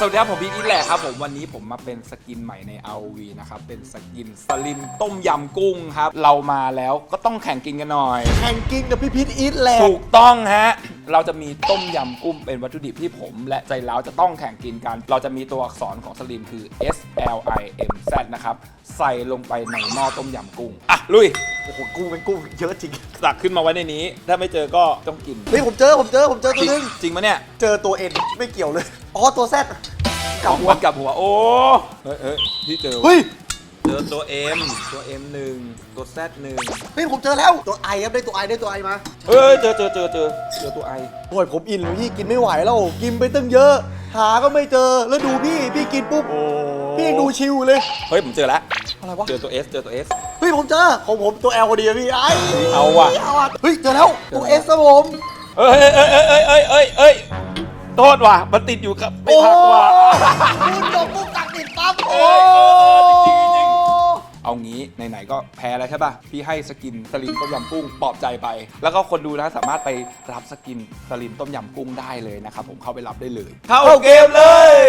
สวัสดีครับผมพีทอีทแหละครับผมวันนี้ผมมาเป็นสกินใหม่ใน ROV นะครับ เป็นสกินสลิมต้มยำกุ้งครับ เรามาแล้วก็ต้องแข่งกินกันหน่อย แข่งกินกับพี่พีทอีทแหละถูกต้องฮะ เราจะมีต้มยำกุ้งเป็นวัตถุดิบที่ผม และใจร้าวจะต้องแข่งกินกัน เราจะมีตัวอักษรของสลิมคือ S L I M Z นะครับ ใส่ลงไปในหม้อต้มยำกุ้งอะลุยโอ้โหกุ้งเป็นกุ้งเยอะจริงตักขึ้นมาไว้ในนี้ ถ้าไม่เจอก็ต้องกินเฮ้ยผมเจอผมเจอผมเจอจตัวริงนึงจริงปะเนี่ย เจอตัวเอ็นไม่เกี่ยวเลยอ๋อตัวแซด กลับหัวกลับหัว โอ้ เฮ้ยเฮ้ยพี่เจอเฮ้ยเจอตัว M ตัว M หนึ่งตัว Z หนึ่งเฮ้ยผมเจอแล้ว ตัวไอครับได้ตัวไอได้ตัวไอมาเฮ้ยเจอเจอเจอเจอเจอตัว I โอ้ยผมอินเลยพี่กินไม่ไหวแล้วกินไปตั้งเยอะ หาก็ไม่เจอแล้วดูพี่พี่กินปุ๊บโอ้พี่ยังดูชิวเลย เฮ้ยผมเจอแล้วอะไรวะเจอตัว S เจอตัว S เฮ้ยผมเจอของผมตัว L พอดีอะพี่ไอเอาว่ะเอาว่ะเฮ้ยเจอแล้วตัว S ครับผมเอ้ยเอ้ยเอ้ยเอ้ยเอ้ยเอ้ยเอ้ย โทษว่ะมันติดอยู่กับไม่โอ้พักว่ะ คุณจบปุ๊บตักติดปั๊บเอ้โอ้ยเออจริงๆจริง เอางี้ไหนๆก็แพ้แล้วใช่ป่ะ พี่ให้สกินสลิมต้มยำกุ้งปลอบใจไป แล้วก็คนดูนะสามารถไปรับสกินสลิมต้มยำกุ้งได้เลยนะครับผมเข้าไปรับได้เลย เข้าเกมเลย